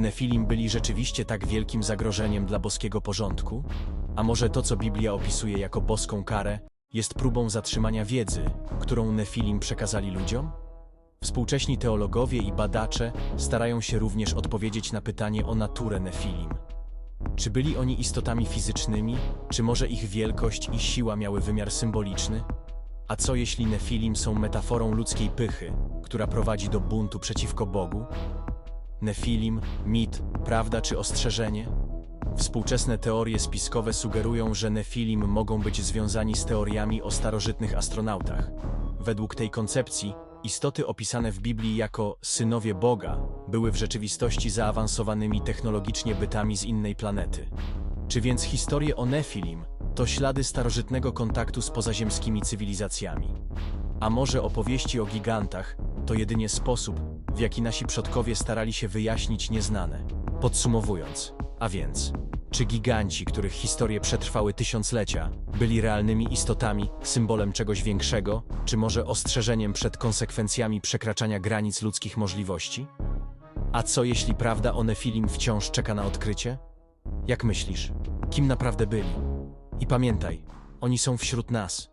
Nefilim byli rzeczywiście tak wielkim zagrożeniem dla boskiego porządku? A może to, co Biblia opisuje jako boską karę, jest próbą zatrzymania wiedzy, którą Nefilim przekazali ludziom? Współcześni teologowie i badacze starają się również odpowiedzieć na pytanie o naturę Nefilim. Czy byli oni istotami fizycznymi, czy może ich wielkość i siła miały wymiar symboliczny? A co jeśli Nefilim są metaforą ludzkiej pychy, która prowadzi do buntu przeciwko Bogu? Nefilim, mit, prawda czy ostrzeżenie? Współczesne teorie spiskowe sugerują, że Nefilim mogą być związani z teoriami o starożytnych astronautach. Według tej koncepcji, istoty opisane w Biblii jako synowie Boga były w rzeczywistości zaawansowanymi technologicznie bytami z innej planety. Czy więc historie o Nefilim to ślady starożytnego kontaktu z pozaziemskimi cywilizacjami? A może opowieści o gigantach to jedynie sposób, w jaki nasi przodkowie starali się wyjaśnić nieznane? Podsumowując, a więc, czy giganci, których historie przetrwały tysiąclecia, byli realnymi istotami, symbolem czegoś większego, czy może ostrzeżeniem przed konsekwencjami przekraczania granic ludzkich możliwości? A co jeśli prawda o Nefilim wciąż czeka na odkrycie? Jak myślisz, kim naprawdę byli? I pamiętaj, oni są wśród nas,